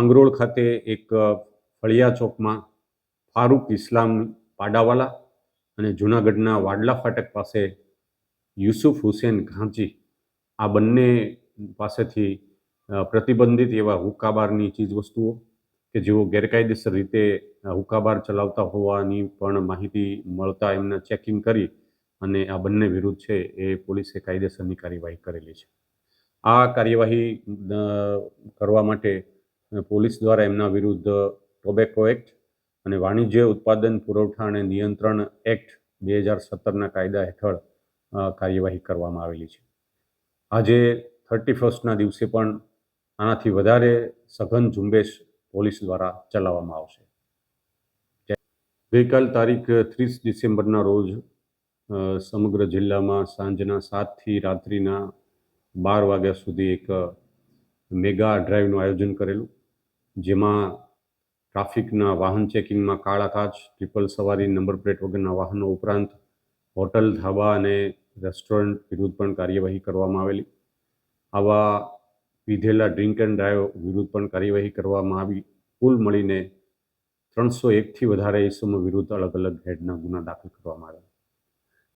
માંગરોળ ખાતે એક ફળિયા ચોકમાં ફારૂક ઇસ્લામ પાડાવાલા અને જૂનાગઢના વાડલા ફાટક પાસે યુસુફ હુસેન ઘાંચી આ બંને પાસેથી પ્રતિબંધિત એવા હુક્કાબારની ચીજવસ્તુઓ કે જેઓ ગેરકાયદેસર રીતે હુક્કાબાર ચલાવતા હોવાની પણ માહિતી મળતા એમને ચેકિંગ કરી અને આ બંને વિરુદ્ધ છે એ પોલીસે કાયદેસરની કાર્યવાહી કરેલી છે. આ કાર્યવાહી કરવા માટે પોલીસ દ્વારા એમના વિરુદ્ધ ટોબેકો એક્ટ અને વાણિજ્ય ઉત્પાદન પુરવઠા અને નિયંત્રણ એક્ટ બે હજાર સત્તરના કાયદા હેઠળ કાર્યવાહી કરવામાં આવેલી છે. આજે થર્ટી ફર્સ્ટના દિવસે પણ આનાથી વધારે સઘન ઝુંબેશ પોલીસ દ્વારા ચલાવવામાં આવશે. ગઈકાલ તારીખ ત્રીસ ડિસેમ્બરના રોજ સમગ્ર જિલ્લામાં સાંજના સાતથી રાત્રિના બાર વાગ્યા સુધી એક મેગા ડ્રાઈવનું આયોજન કરેલું. જેમાં ટ્રાફિકના વાહન ચેકિંગમાં કાળા કાચ, ટ્રિપલ સવારી, નંબર પ્લેટ વગરના વાહનો ઉપરાંત હોટલ, ધાબા અને રેસ્ટોરન્ટ વિરુદ્ધ પણ કાર્યવાહી કરવામાં આવેલી. આવા પીધેલા ડ્રિંક એન્ડ ડ્રાઈવ વિરુદ્ધ પણ કાર્યવાહી કરવામાં આવી. કુલ મળીને ત્રણસો એકથી વધારે ઇસમો વિરુદ્ધ અલગ અલગ હેડના ગુના દાખલ કરવામાં આવ્યા.